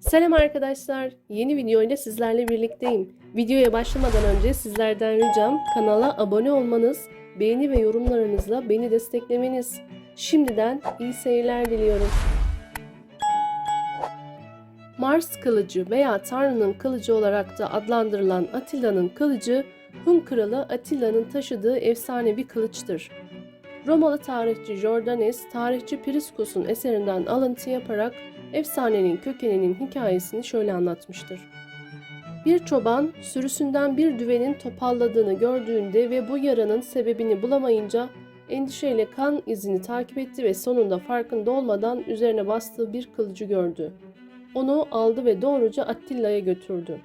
Selam arkadaşlar. Yeni video ile sizlerle birlikteyim. Videoya başlamadan önce sizlerden ricam kanala abone olmanız, beğeni ve yorumlarınızla beni desteklemeniz. Şimdiden iyi seyirler diliyorum. Mars kılıcı veya Tanrı'nın kılıcı olarak da adlandırılan Atilla'nın kılıcı, Hun kralı Atilla'nın taşıdığı efsane bir kılıçtır. Romalı tarihçi Jordanes, tarihçi Priscus'un eserinden alıntı yaparak efsanenin kökeninin hikayesini şöyle anlatmıştır. Bir çoban sürüsünden bir düvenin topalladığını gördüğünde ve bu yaranın sebebini bulamayınca endişeyle kan izini takip etti ve sonunda farkında olmadan üzerine bastığı bir kılıcı gördü. Onu aldı ve doğruca Attilla'ya götürdü.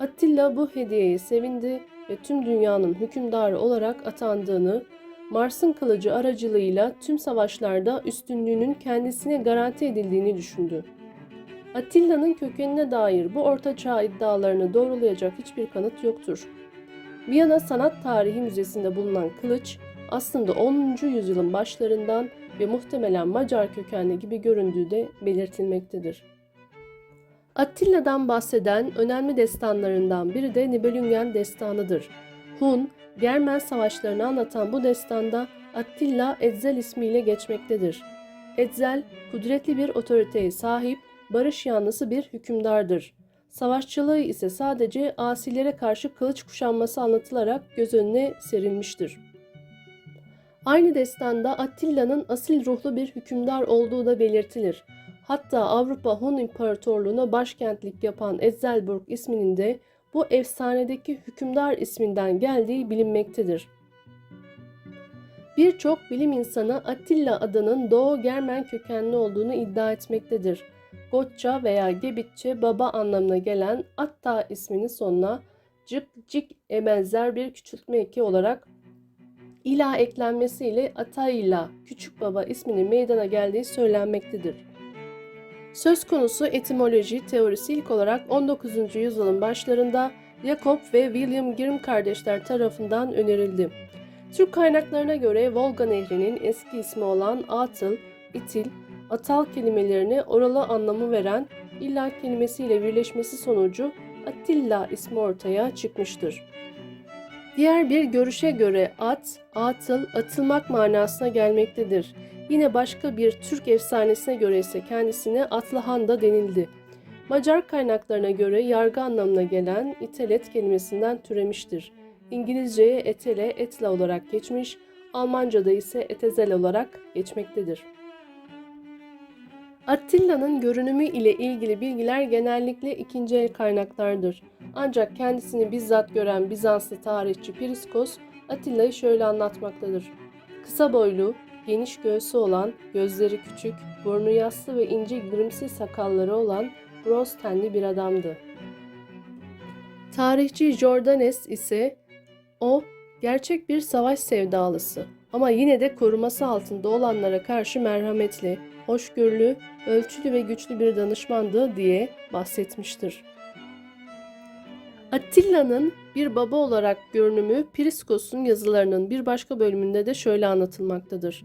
Attila bu hediyeye sevindi ve tüm dünyanın hükümdarı olarak atandığını, Mars'ın kılıcı aracılığıyla tüm savaşlarda üstünlüğünün kendisine garanti edildiğini düşündü. Attilla'nın kökenine dair bu ortaçağ iddialarını doğrulayacak hiçbir kanıt yoktur. Viyana Sanat Tarihi Müzesi'nde bulunan kılıç aslında 10. yüzyılın başlarından ve muhtemelen Macar kökenli gibi göründüğü de belirtilmektedir. Attilla'dan bahseden önemli destanlarından biri de Nibelungen destanıdır. Hun, Germen savaşlarını anlatan bu destanda Attila Etzel ismiyle geçmektedir. Etzel, kudretli bir otoriteye sahip, barış yanlısı bir hükümdardır. Savaşçılığı ise sadece asilere karşı kılıç kuşanması anlatılarak göz önüne serilmiştir. Aynı destanda Attilla'nın asil ruhlu bir hükümdar olduğu da belirtilir. Hatta Avrupa Hun İmparatorluğu'na başkentlik yapan Etzelburg isminin de bu efsanedeki hükümdar isminden geldiği bilinmektedir. Birçok bilim insanı Attila adının Doğu Germen kökenli olduğunu iddia etmektedir. Gotça veya Gebitçe baba anlamına gelen Atta isminin sonuna cık cik e benzer bir küçültme eki olarak ila eklenmesiyle Atayla küçük baba isminin meydana geldiği söylenmektedir. Söz konusu etimoloji teorisi ilk olarak 19. yüzyılın başlarında Jakob ve William Grimm kardeşler tarafından önerildi. Türk kaynaklarına göre Volga Nehri'nin eski ismi olan Atıl, İtil, Atal kelimelerine oralı anlamı veren illa kelimesiyle birleşmesi sonucu Attila ismi ortaya çıkmıştır. Diğer bir görüşe göre at, atıl, atılmak manasına gelmektedir. Yine başka bir Türk efsanesine göre ise kendisine Atlıhan da denildi. Macar kaynaklarına göre yargı anlamına gelen itelet kelimesinden türemiştir. İngilizceye etele, etla olarak geçmiş, Almanca'da ise etezel olarak geçmektedir. Attilla'nın görünümü ile ilgili bilgiler genellikle ikinci el kaynaklardır. Ancak kendisini bizzat gören Bizanslı tarihçi Priskos, Attilla'yı şöyle anlatmaktadır. Kısa boylu, geniş göğsü olan, gözleri küçük, burnu yassı ve ince grimsi sakalları olan bronz tenli bir adamdı. Tarihçi Jordanes ise o gerçek bir savaş sevdalısı ama yine de koruması altında olanlara karşı merhametli, hoşgörülü, ölçülü ve güçlü bir danışmandı diye bahsetmiştir. Attilla'nın bir baba olarak görünümü Priskos'un yazılarının bir başka bölümünde de şöyle anlatılmaktadır.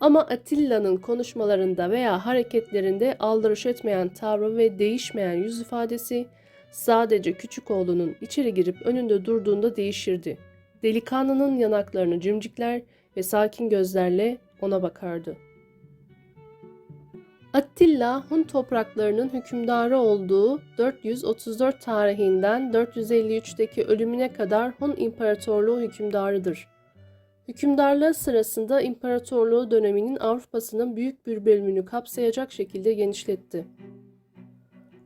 Ama Attilla'nın konuşmalarında veya hareketlerinde aldırış etmeyen tavrı ve değişmeyen yüz ifadesi sadece küçük oğlunun içeri girip önünde durduğunda değişirdi. Delikanlının yanaklarını cimcikler ve sakin gözlerle ona bakardı. Attila Hun topraklarının hükümdarı olduğu 434 tarihinden 453'teki ölümüne kadar Hun İmparatorluğu hükümdarıdır. Hükümdarlığı sırasında imparatorluğu döneminin Avrupa'sının büyük bir bölümünü kapsayacak şekilde genişletti.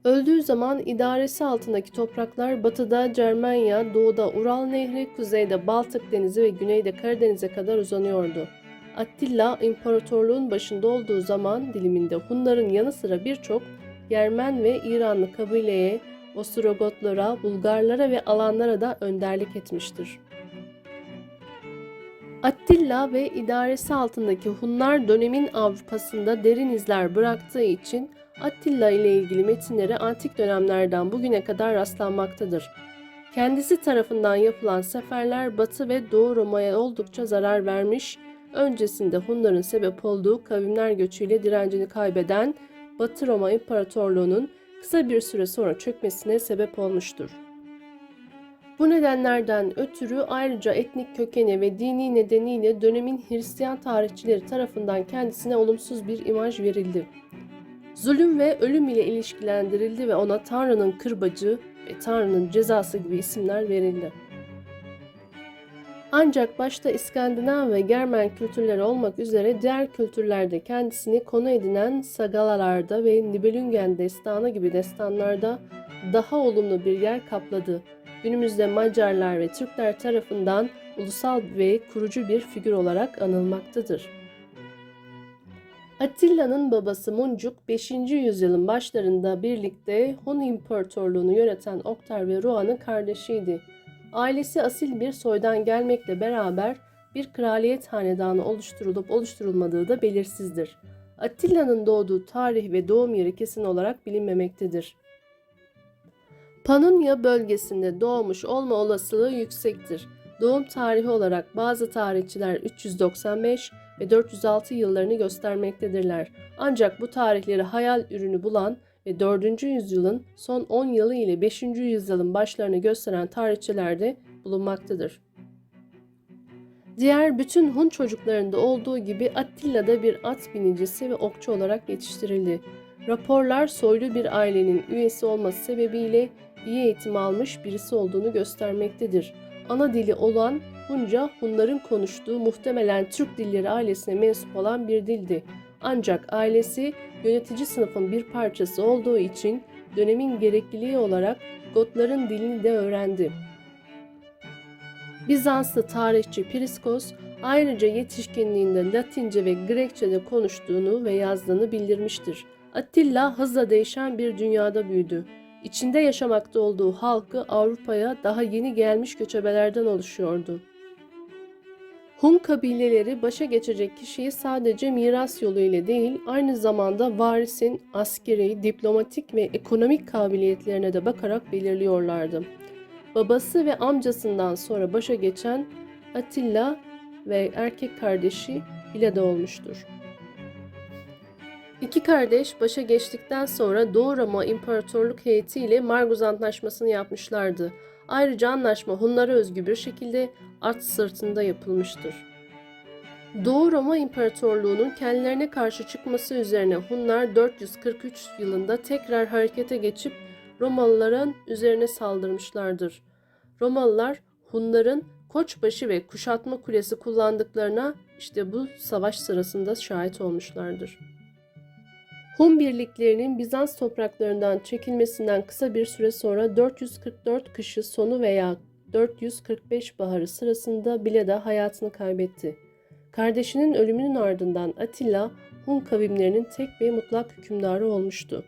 Öldüğü zaman idaresi altındaki topraklar batıda Cermenya, doğuda Ural Nehri, kuzeyde Baltık Denizi ve güneyde Karadeniz'e kadar uzanıyordu. Attila imparatorluğun başında olduğu zaman diliminde Hunların yanı sıra birçok Yermen ve İranlı kabileye, Ostrogotlara, Bulgarlara ve Alanlara da önderlik etmiştir. Attila ve idaresi altındaki Hunlar dönemin Avrupa'sında derin izler bıraktığı için Attila ile ilgili metinlere antik dönemlerden bugüne kadar rastlanmaktadır. Kendisi tarafından yapılan seferler Batı ve Doğu Roma'ya oldukça zarar vermiş, öncesinde Hunların sebep olduğu kavimler göçüyle direncini kaybeden Batı Roma İmparatorluğu'nun kısa bir süre sonra çökmesine sebep olmuştur. Bu nedenlerden ötürü ayrıca etnik kökeni ve dini nedeniyle dönemin Hristiyan tarihçileri tarafından kendisine olumsuz bir imaj verildi. Zulüm ve ölüm ile ilişkilendirildi ve ona Tanrı'nın kırbacı ve Tanrı'nın cezası gibi isimler verildi. Ancak başta İskandinav ve Germen kültürleri olmak üzere diğer kültürlerde kendisini konu edinen sagalarda ve Nibelungen destanı gibi destanlarda daha olumlu bir yer kapladı. Günümüzde Macarlar ve Türkler tarafından ulusal ve kurucu bir figür olarak anılmaktadır. Attilla'nın babası Muncuk 5. yüzyılın başlarında birlikte Hun İmparatorluğunu yöneten Oktar ve Ruan'ın kardeşiydi. Ailesi asil bir soydan gelmekle beraber bir kraliyet hanedanı oluşturulup oluşturulmadığı da belirsizdir. Attilla'nın doğduğu tarih ve doğum yeri kesin olarak bilinmemektedir. Pannonia bölgesinde doğmuş olma olasılığı yüksektir. Doğum tarihi olarak bazı tarihçiler 395 ve 406 yıllarını göstermektedirler. Ancak bu tarihleri hayal ürünü bulan ve 4. yüzyılın son 10 yılı ile 5. yüzyılın başlarını gösteren tarihçilerde bulunmaktadır. Diğer bütün Hun çocuklarında olduğu gibi Attila da bir at binicisi ve okçu olarak yetiştirildi. Raporlar soylu bir ailenin üyesi olması sebebiyle iyi eğitim almış birisi olduğunu göstermektedir. Ana dili olan Hunca, Hunların konuştuğu muhtemelen Türk dilleri ailesine mensup olan bir dildi. Ancak ailesi yönetici sınıfın bir parçası olduğu için dönemin gerekliliği olarak Gotların dilini de öğrendi. Bizanslı tarihçi Priskos ayrıca yetişkinliğinde Latince ve Grekçe'de konuştuğunu ve yazdığını bildirmiştir. Attila hızla değişen bir dünyada büyüdü. İçinde yaşamakta olduğu halkı Avrupa'ya daha yeni gelmiş göçebelerden oluşuyordu. Hun kabileleri başa geçecek kişiyi sadece miras yolu ile değil, aynı zamanda varisin askeri, diplomatik ve ekonomik kabiliyetlerine de bakarak belirliyorlardı. Babası ve amcasından sonra başa geçen Attila ve erkek kardeşi Bilada olmuştur. İki kardeş başa geçtikten sonra Doğu Roma İmparatorluk heyeti ile Marguz Antlaşması'nı yapmışlardı. Ayrıca anlaşma Hunlara özgü bir şekilde at sırtında yapılmıştır. Doğu Roma İmparatorluğu'nun kendilerine karşı çıkması üzerine Hunlar 443 yılında tekrar harekete geçip Romalıların üzerine saldırmışlardır. Romalılar Hunların Koçbaşı ve Kuşatma Kulesi kullandıklarına işte bu savaş sırasında şahit olmuşlardır. Hun birliklerinin Bizans topraklarından çekilmesinden kısa bir süre sonra 444 kışı sonu veya 445 baharı sırasında Bileda hayatını kaybetti. Kardeşinin ölümünün ardından Attila, Hun kavimlerinin tek ve mutlak hükümdarı olmuştu.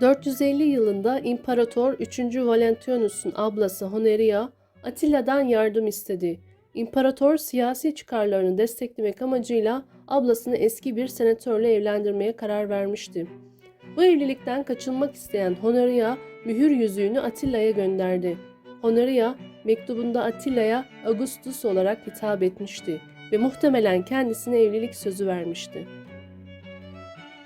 450 yılında İmparator 3. Valentianus'un ablası Honoria, Attila'dan yardım istedi. İmparator siyasi çıkarlarını desteklemek amacıyla ablasını eski bir senatörle evlendirmeye karar vermişti. Bu evlilikten kaçınmak isteyen Honoria mühür yüzüğünü Attila'ya gönderdi. Honoria mektubunda Attila'ya Augustus olarak hitap etmişti ve muhtemelen kendisine evlilik sözü vermişti.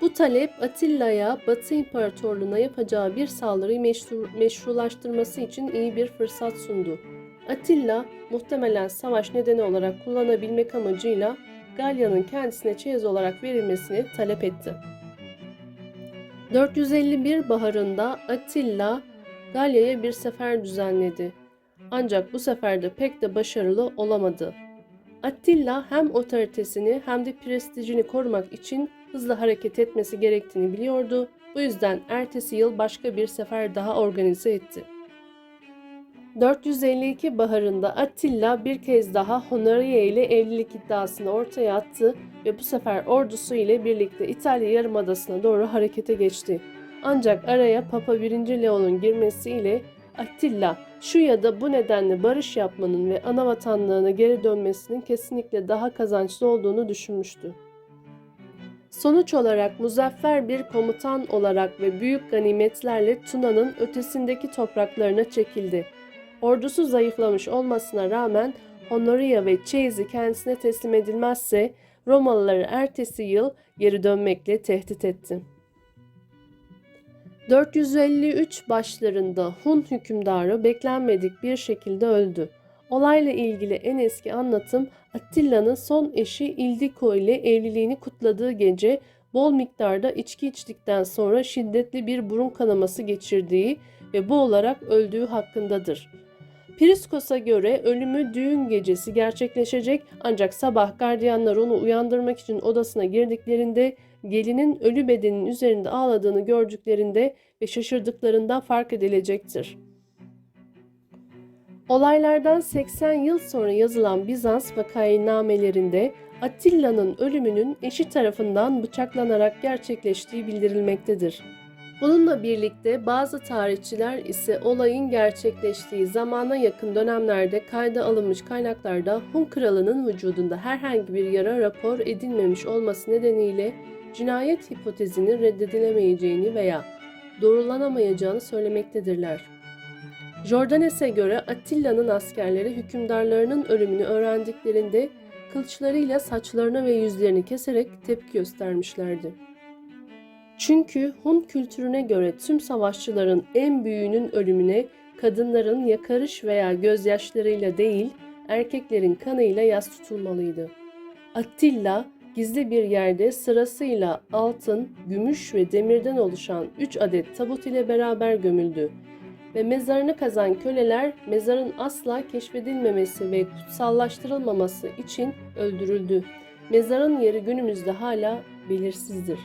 Bu talep Attila'ya Batı İmparatorluğu'na yapacağı bir saldırıyı meşru, meşrulaştırması için iyi bir fırsat sundu. Attila muhtemelen savaş nedeni olarak kullanabilmek amacıyla Galya'nın kendisine çeyiz olarak verilmesini talep etti. 451 baharında Attila Galya'ya bir sefer düzenledi. Ancak bu seferde pek de başarılı olamadı. Attila hem otoritesini hem de prestijini korumak için hızlı hareket etmesi gerektiğini biliyordu. Bu yüzden ertesi yıl başka bir sefer daha organize etti. 452 baharında Attila bir kez daha Honoria ile evlilik iddiasını ortaya attı ve bu sefer ordusu ile birlikte İtalya Yarımadası'na doğru harekete geçti. Ancak araya Papa 1. Leon'un girmesiyle Attila şu ya da bu nedenle barış yapmanın ve ana vatanlığına geri dönmesinin kesinlikle daha kazançlı olduğunu düşünmüştü. Sonuç olarak muzaffer bir komutan olarak ve büyük ganimetlerle Tuna'nın ötesindeki topraklarına çekildi. Ordusu zayıflamış olmasına rağmen Honoria ve Chase'i kendisine teslim edilmezse Romalıları ertesi yıl geri dönmekle tehdit etti. 453 başlarında Hun hükümdarı beklenmedik bir şekilde öldü. Olayla ilgili en eski anlatım Attilla'nın son eşi Ildiko ile evliliğini kutladığı gece bol miktarda içki içtikten sonra şiddetli bir burun kanaması geçirdiği ve bu olarak öldüğü hakkındadır. Priskos'a göre ölümü düğün gecesi gerçekleşecek ancak sabah gardiyanlar onu uyandırmak için odasına girdiklerinde gelinin ölü bedenin üzerinde ağladığını gördüklerinde ve şaşırdıklarında fark edilecektir. Olaylardan 80 yıl sonra yazılan Bizans vakainamelerinde Attilla'nın ölümünün eşi tarafından bıçaklanarak gerçekleştiği bildirilmektedir. Bununla birlikte bazı tarihçiler ise olayın gerçekleştiği zamana yakın dönemlerde kayda alınmış kaynaklarda Hun kralının vücudunda herhangi bir yara rapor edilmemiş olması nedeniyle cinayet hipotezinin reddedilemeyeceğini veya doğrulanamayacağını söylemektedirler. Jordanes'e göre Attilla'nın askerleri hükümdarlarının ölümünü öğrendiklerinde kılıçlarıyla saçlarını ve yüzlerini keserek tepki göstermişlerdi. Çünkü Hun kültürüne göre tüm savaşçıların en büyüğünün ölümüne kadınların yakarış veya gözyaşlarıyla değil, erkeklerin kanıyla yas tutulmalıydı. Attila, gizli bir yerde sırasıyla altın, gümüş ve demirden oluşan 3 adet tabut ile beraber gömüldü ve mezarını kazan köleler mezarın asla keşfedilmemesi ve kutsallaştırılmaması için öldürüldü. Mezarın yeri günümüzde hala belirsizdir.